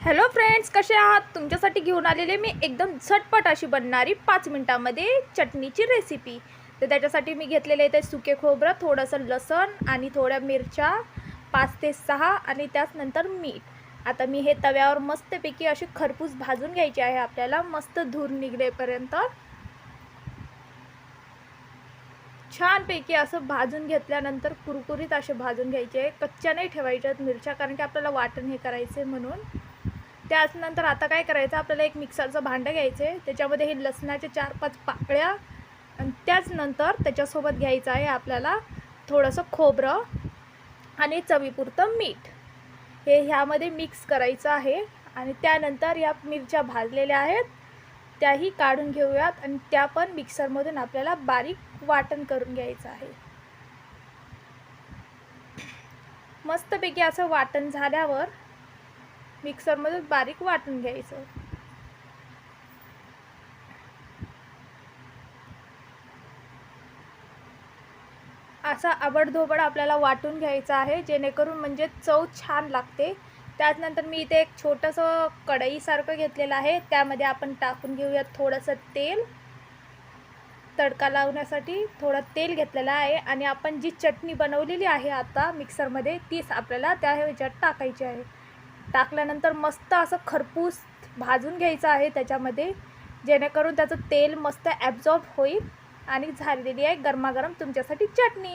Hello friends कसे आहात? तुमच्यासाठी घेऊन आलेले मी एकदम झटपट अशी बनणारी पाच मिनटामध्ये चटणीची रेसिपी तर त्याच्यासाठी मी घेतलेले ते सुके खोबरं थोडंसं लसण आणि थोड्या मिरच्या पाच ते सहा आणि त्याच नंतर मीठ. आता मी हे तव्यावर मस्तपैकी अशी खरपूस भाजून घ्यायची आहे आपल्याला मस्त धूर निघलेपर्यंत छानपैकी असं भाजून घेतल्यानंतर कुरकुरीत असे भाजून घ्यायचे. कच्च्या नाही ठेवायच्यात मिरच्या कारण की आपल्याला वाटण हे करायचे म्हणून. त्याचनंतर आता काय करायचं आपल्याला एक मिक्सरचं भांडं घ्यायचं आहे त्याच्यामध्ये हे लसणाच्या चार पाच पाकळ्या आणि त्याचनंतर त्याच्यासोबत घ्यायचं आहे आपल्याला थोडंसं खोबरं आणि चवीपुरतं मीठ. हे ह्यामध्ये मिक्स करायचं आहे आणि त्यानंतर या मिरच्या भाजलेल्या आहेत त्याही काढून घेऊयात आणि त्या पण मिक्सरमधून आपल्याला बारीक वाटण करून घ्यायचं आहे. मस्तपैकी असं वाटण झाल्यावर मिक्सरमधून बारीक वाटून घ्यायचं. असा आबडधोबड आपल्याला वाटून घ्यायचा आहे जेणेकरून म्हणजे चव छान लागते. त्याचनंतर मी इथे एक छोटंसं कढईसारखं घेतलेलं आहे त्यामध्ये आपण टाकून घेऊयात थोडंसं तेल. तडका लावण्यासाठी थोडं तेल घेतलेलं आहे आणि आपण जी चटणी बनवलेली आहे आता मिक्सरमध्ये तीच आपल्याला त्या ह्याच्यात टाकायची आहे. टाकल्यानंतर मस्त असं खरपूस भाजून घ्यायचं आहे त्याच्यामध्ये. जेणेकरून त्याचं तेल मस्त ॲब्झॉर्ब होईल आणि झालेली आहे गरमागरम तुमच्यासाठी चटणी.